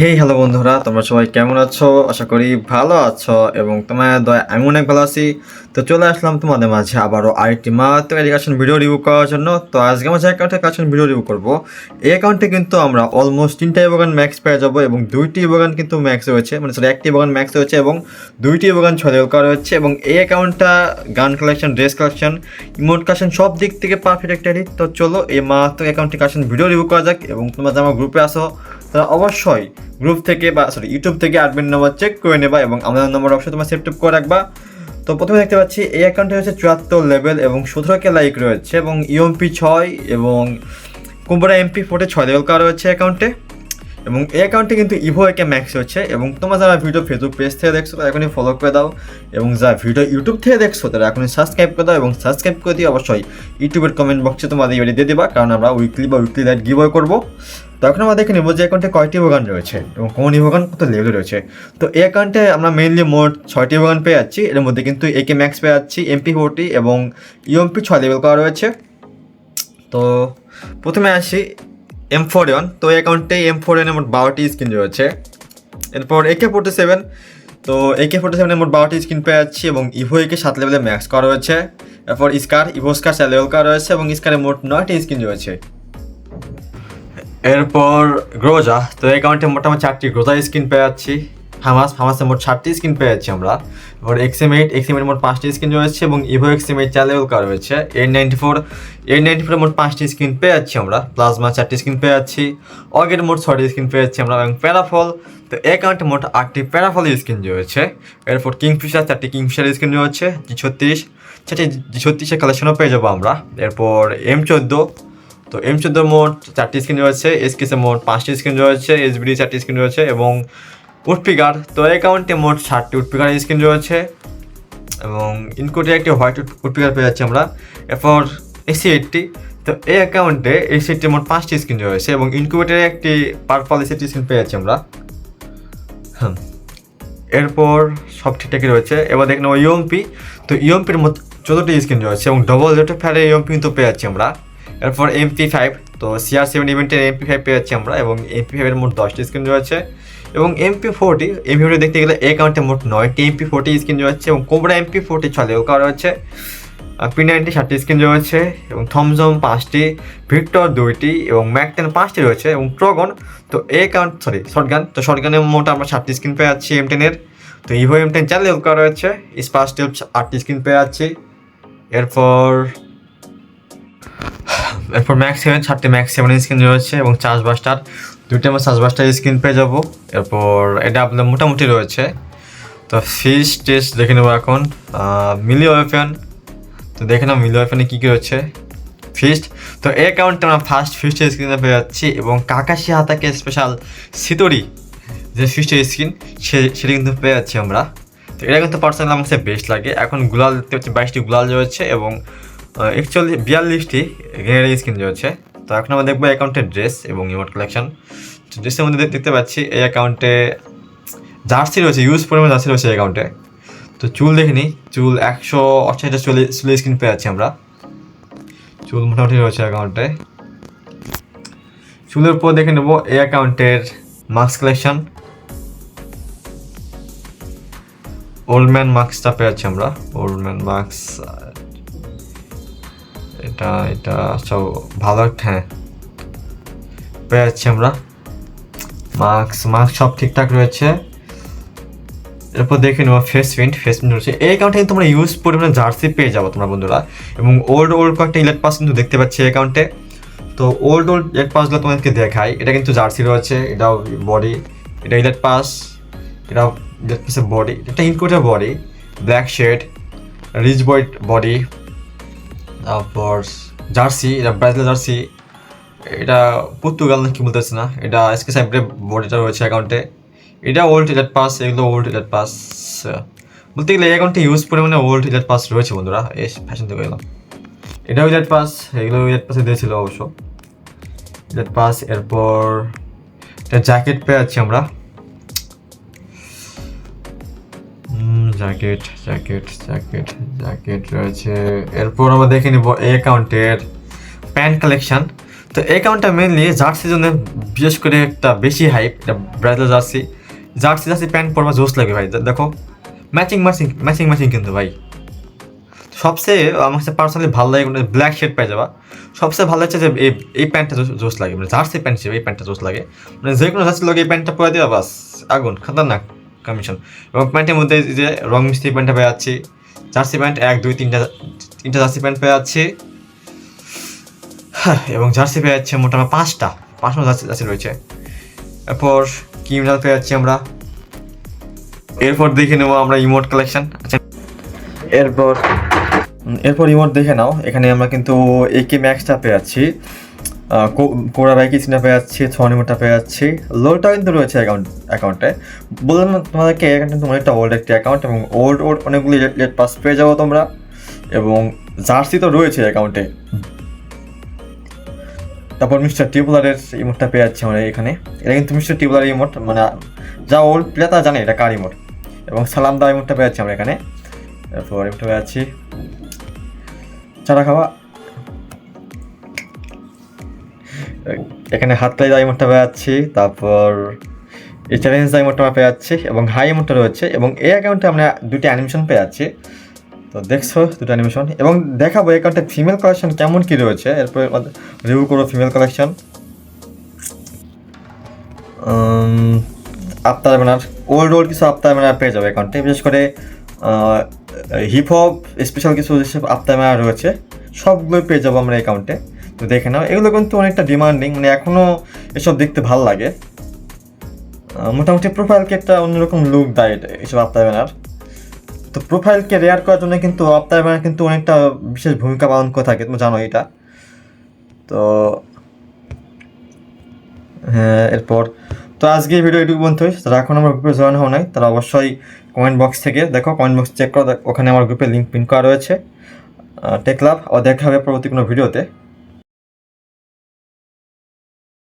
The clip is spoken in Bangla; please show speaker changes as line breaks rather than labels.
হেই হ্যালো বন্ধুরা। তোমরা সবাই কেমন আছো? আশা করি ভালো আছো এবং তোমার দয়া আমি অনেক ভালো আছি। তো চলে আসলাম তোমাদের মাঝে আবারও আরেকটি মাত্র এডুকেশন ভিডিও রিভিউ করার জন্য। তো আজকে আমার যে অ্যাকাউন্টের কাছে ভিডিও রিভিউ করব। এই অ্যাকাউন্টে কিন্তু আমরা অলমোস্ট তিনটা ইবোগান ম্যাক্স পেয়ে যাব এবং দুইটি ইবোগান কিন্তু ম্যাক্স রয়েছে। মানে সরি একটি ইবোগান ম্যাক্স রয়েছে এবং দুইটি ছয় লেভেল করা রয়েছে এবং এই অ্যাকাউন্টটা gun collection dress collection emote collection সব দিক থেকে পারফেক্ট একটা। তো চলো এই মাত্র অ্যাকাউন্টটি কালেকশন ভিডিও রিভিউ করা যাক এবং তোমরা আমার গ্রুপে আসো তারা অবশ্যই গ্রুপ থেকে বা সরি ইউটিউব থেকে অ্যাডমিন নাম্বার চেক করে নেবা এবং আমাদের নম্বর অবশ্যই তোমার সেভ টেপ করে রাখবা। তো প্রথমে দেখতে পাচ্ছি, এই অ্যাকাউন্টে হচ্ছে চুয়াত্তর লেভেল এবং সতেরো কে লাইক রয়েছে এবং ইউএমপি ছয় এবং কুম্বরা এমপি ফোর্টে ছয় লেভেল করা রয়েছে অ্যাকাউন্টে এবং এই অ্যাকাউন্টে কিন্তু ইভো একে ম্যাক্স হচ্ছে এবং তোমরা যারা ভিডিও ফেসবুক পেজ থেকে দেখছ, তারা এখনই ফলো করে দাও এবং যারা ভিডিও ইউটিউব থেকে দেখছ, তারা এখনই সাবস্ক্রাইব করে দাও এবং সাবস্ক্রাইব করে দিয়ে অবশ্যই ইউটিউবের কমেন্ট বক্সে তোমাদের এবারে দিয়ে দেবা, কারণ আমরা উইকলি বা উইকলি লাইট গিভ করব। তো এখন আমরা দেখে নেব যে অ্যাকাউন্টে কয়টি ইভোগান রয়েছে এবং কোন ইভোগান কত লেভেলে রয়েছে। তো এই অ্যাকাউন্টে আমরা মেনলি মোট ছয়টি ইভোগান পেয়ে যাচ্ছি। এর মধ্যে কিন্তু একে ম্যাক্স পেয়ে যাচ্ছি এমপি ফোরটি এবং ইউএমপি ছয় লেভেল করা রয়েছে। তো প্রথমে আসি এম ফোর ওয়ান তো এই অ্যাকাউন্টে এম ফোর এর মোট বারোটি স্কিন রয়েছে। এরপর একে ফোর্টি সেভেন তো একে ফোর্টি সেভেনের মোট বারোটি স্ক্রিন পেয়ে যাচ্ছি এবং ইভো একে সাত লেভেলে ম্যাক্স করা রয়েছে এরপর স্কার ইভো স্কার চার লেভেল করা রয়েছে এবং স্কারে মোট নয়টি স্ক্রিন রয়েছে। এরপর গ্রোজা তো এই অ্যাকাউন্টে মোটামুটি চারটি গ্রোজা স্ক্রিন পেয়ে যাচ্ছি। হামাস হামাসে মোট ষাটটি স্ক্রিন পেয়ে যাচ্ছি আমরা। এবার এক্সএম এইট এক্সএম এইট মোট পাঁচটি স্ক্রিন রয়েছে এবং ইভো এক্সএম এইট চার লেভেল করা রয়েছে। Eight ninety four eight ninety four মোট পাঁচটি স্ক্রিন পেয়ে যাচ্ছি আমরা। প্লাজমা চারটি স্ক্রিন পেয়ে যাচ্ছি অগের মোট ছয়টি স্ক্রিন পেয়ে যাচ্ছি আমরা এবং প্যারাফল তো এই অ্যাকাউন্টে মোট আটটি প্যারাফল স্ক্রিন রয়েছে। এরপর কিংফিশার চারটি কিংফিশার স্ক্রিন রয়েছে। জি ছত্রিশ, চারটি জি ছত্রিশের কালেকশনও পেয়ে যাব আমরা। এরপর এম চোদ্দ, তো এম চোদ্দ মোট চারটি স্ক্রিন রয়েছে। এসকেসে মোট পাঁচটি স্ক্রিন রয়েছে। এসবিডি চারটি স্ক্রিন রয়েছে এবং উডপিকার তো এই অ্যাকাউন্টে মোট ষাটটি উডপিকার স্ক্রিন রয়েছে এবং ইনকোটে একটি হোয়াইট উডপিকার পেয়ে যাচ্ছি আমরা। এরপর এসি এইটটি তো এই অ্যাকাউন্টে এসি এইটটি মোট পাঁচটি স্ক্রিন রয়েছে এবং ইনকুবেটারে একটি পারপাল এসি স্ক্রিন পেয়ে যাচ্ছি আমরা। হুম। এরপর সব ঠিকঠাকই রয়েছে। এবার দেখ দেখেন ইউএমপি তো ইউএমপির মধ্যে চোদ্দটি স্ক্রিন রয়েছে এবং ডবল জেটো ফ্যারের ইউএমপি কিন্তু পেয়ে যাচ্ছি আমরা। এরপর এমপি ফাইভ তো সিআর সেভেন ইভেন্টের এমপি ফাইভ পেয়ে যাচ্ছি আমরা এবং এমপি ফাইভের মোট দশটি স্ক্রিন রয়েছে এবং এমপি ফোরটি এমপি ফোরটি দেখতে গেলে এই কাউন্টে মোট নয়টি এমপি ফোরটি স্ক্রিন রয়েছে এবং কোবরা এমপি ফোরটি ছলেও করা রয়েছে। পি নাইনটি ষাটটি স্ক্রিন রয়েছে এবং থমজম পাঁচটি ভিক্টর দুইটি এবং ম্যাকটেন পাঁচটি রয়েছে এবং ট্রগন তো এ কাউন্ট সরি শর্টগান তো শর্টগানের মোট আমরা ষাটটি স্ক্রিন পেয়ে যাচ্ছি এম টেনের তো ইভো এম টেন চার লেভেল রয়েছে স্পাস টেল আটটি স্ক্রিন পেয়ে যাচ্ছি। এরপর এরপর ম্যাক্স সেভেন চারটে ম্যাক্স সেভেন স্ক্রিন রয়েছে এবং চার্জ বাস্টার দুইটা আমার চার্জ বাস্টার স্ক্রিন পেয়ে যাব। এরপর এটা আপনার মোটামুটি রয়েছে। তো ফিস টেস্ট দেখে নেব এখন। মিলি ওয়েপেন তো দেখে নাও মিলি ওয়েপেনে কী কী রয়েছে। ফিস্ট তো এই অ্যাকাউন্টে আমরা ফার্স্ট ফিস্টের স্ক্রিনে পেয়ে যাচ্ছি এবং কাকাশি হাতাকে স্পেশাল সিতরি যে ফিস্টের স্ক্রিন সে, সেটা কিন্তু পেয়ে যাচ্ছি আমরা। তো এটা কিন্তু পার্সোনাল আমার কাছে বেস্ট লাগে। এখন গুলাল দেখতে পাচ্ছি, বাইশটি গুলাল রয়েছে এবং একচুয়ালি বিয়াল্লিশটি গ্রেনারি স্কিন রয়েছে। তো এখন আমরা দেখব অ্যাকাউন্টের ড্রেস এবং ইমোট কালেকশন তো ড্রেসের মধ্যে দেখতে পাচ্ছি এই অ্যাকাউন্টে জার্সি রয়েছে ইউজ পরিমাণ জার্সি রয়েছে এই অ্যাকাউন্টে তো চুল দেখিনি, চুল একশো অষ্টাশিটা চুলে চুলের স্কিন পেয়ে যাচ্ছি আমরা। চুল মোটামুটি রয়েছে অ্যাকাউন্টে চুলের উপর দেখে নেব এই অ্যাকাউন্টের মাস্ক কালেকশন ওল্ড ম্যান মাস্কটা পেয়ে যাচ্ছি আমরা ওল্ড ম্যান মার্কস এটা এটা সব ভালো একটা হ্যাঁ পেয়ে যাচ্ছি আমরা। মাস্ক মাস্ক সব ঠিকঠাক রয়েছে। এরপর দেখে নেব ফেস প্রিন্ট ফেস প্রিন্ট রয়েছে। এই অ্যাকাউন্টে কিন্তু তোমরা ইউজ পরিমাণে জার্সি পেয়ে যাব তোমরা বন্ধুরা। এবং ওল্ড ওল্ড কয়েকটা ইলেট পাস কিন্তু দেখতে পাচ্ছি এই অ্যাকাউন্টে তো ওল্ড ওল্ড ইলেক্ট পাসগুলো তোমাদেরকে দেখাই। এটা কিন্তু জার্সি রয়েছে, এটাও বডি এটা ইলেট পাস এটাও ইলেক্ট পাসের বডি এটা ইনকোটের বডি ব্ল্যাক শেড রিচ বয়েড বডি তারপর জার্সি, এটা ব্রাজিল জার্সি, এটা পর্তুগাল না কি বলতেছে না, এটা এসকে সাইব্রের বডিটা রয়েছে অ্যাকাউন্টে এটা ওল্ড ইলেট পাস এগুলো ওল্ড ইলেট পাস বলতে গেলে এই অ্যাকাউন্টে ইউজ পরিমাণে ওল্ড ইলেট পাস রয়েছে বন্ধুরা, এই ফ্যাশন থেকে এলাম এটাও ইলেট পাস এগুলো ইলেট পাসে দিয়েছিল অবশ্য। ইলেট পাস এরপর এটা জ্যাকেট পেয়ে যাচ্ছি আমরা। জ্যাকেট জ্যাকেট জ্যাকেট জ্যাকেট রয়েছে। এরপর আমরা দেখে নিব এই অ্যাকাউন্টের প্যান্ট কালেকশন। তো এই কারণটা মেনলি জার্সি জন্য বিশেষ করে একটা বেশি হাইপ এটা Brazil jersey. Jersey jersey pant পরবা জোস লাগে ভাই দেখো ম্যাচিং ম্যাচিং ম্যাচিং ম্যাচিং কিন্তু ভাই। সবচেয়ে আমার কাছে পার্সোনালি ভালো লাগে ব্ল্যাক শেড পেয়ে যাবা সবচেয়ে ভালো লাগছে যে এই এই প্যান্টটা জোস লাগে মানে জার্সি প্যান্ট হিসেবে এই প্যান্টটা জোস লাগে। মানে যে কোনো জার্সি লোক এই প্যান্টটা পরে দেওয়া বাস, আগুন, খাতারনাক। কমিশন এবং প্যান্টের মধ্যে যে রং মিস্ত্রি প্যান্টটা পেয়ে যাচ্ছি। জার্সি প্যান্ট এক, দুই, তিনটা তিনটা জার্সি প্যান্ট পেয়ে যাচ্ছি। এবং জার্সি পেয়ে যাচ্ছে মোটামুটি পাঁচটা পাঁচটা জার্সি জার্সি রয়েছে। এরপর ক্রিমিনাল পেয়ে যাচ্ছি আমরা। এরপর দেখে নেব আমরা ইমোট কালেকশন। আচ্ছা এরপর এরপর ইমোট দেখে নাও। এখানে আমরা কিন্তু একে ম্যাক্সটা পেয়ে যাচ্ছি। কো- কোরা বাইকি সিনা পেয়ে যাচ্ছি থনিমোটা পেয়ে যাচ্ছি লোলটা কিন্তু রয়েছে অ্যাকাউন্ট অ্যাকাউন্টে বললাম না তোমাদেরকে এটা কিন্তু অনেকটা ওল্ড একটি অ্যাকাউন্ট এবং ওল্ড ওল্ড অনেকগুলি লেট পাস পেয়ে যাব তোমরা। এবং জার্সি তো রয়েছে অ্যাকাউন্টে তারপর মিস্টার টিউবলারের ইমোটটা পেয়ে যাচ্ছে আমরা এখানে। এটা কিন্তু মিস্টার টিউবলারের ইমোট মানে যা ওল্ড প্লেয়ার তারা জানে এটা কার ইমোট এবং সালাম দা ইমোটটা পেয়ে যাচ্ছি আমরা এখানে। এরপর ইমোটটা পেয়ে যাচ্ছি চারা খাওয়া। এখানে হাত কালি ডায়মন্ডটা পেয়ে তারপর এই চ্যালেঞ্জ ডায়মন্ডটা আমরা পেয়ে যাচ্ছি এবং হাই অ্যামাউন্টটা রয়েছে, এবং এই অ্যাকাউন্টে আমরা দুটি অ্যানিমেশন পেয়ে যাচ্ছি তো দেখছ, দুটো অ্যানিমেশন এবং দেখাবো এই অ্যাকাউন্টে ফিমেল কালেকশন কেমন কী রয়েছে, এরপর রিভিউ করব female collection avatar banner old old কিছু আফতার ব্যানার পেয়ে যাবে অ্যাকাউন্টে বিশেষ করে হিপ হপ স্পেশাল কিছু, যেসব ব্যানার রয়েছে, সবগুলোই পেয়ে যাব আমরা অ্যাকাউন্টে তো দেখে নাও। এগুলো কিন্তু অনেকটা ডিমান্ডিং মানে এখনও এসব দেখতে ভালো লাগে। মোটামুটি প্রোফাইলকে একটা অন্যরকম লুক দেয় এসব আফতার ব্যানার তো প্রোফাইলকে রেয়ার করার জন্য কিন্তু আফতার ব্যানার কিন্তু অনেকটা বিশেষ ভূমিকা পালন করে থাকে, তুমি জানো এটা। তো হ্যাঁ এরপর। তো আজকে ভিডিও এটুকু পর্যন্তই। যারা এখন আমার গ্রুপে জয়েন হও নাই, তারা অবশ্যই কমেন্ট বক্স থেকে দেখো কমেন্ট বক্স চেক করো ওখানে আমার গ্রুপে লিঙ্ক পিন করা রয়েছে। টেক লাভ আবার দেখা হবে পরবর্তী কোনো ভিডিওতে।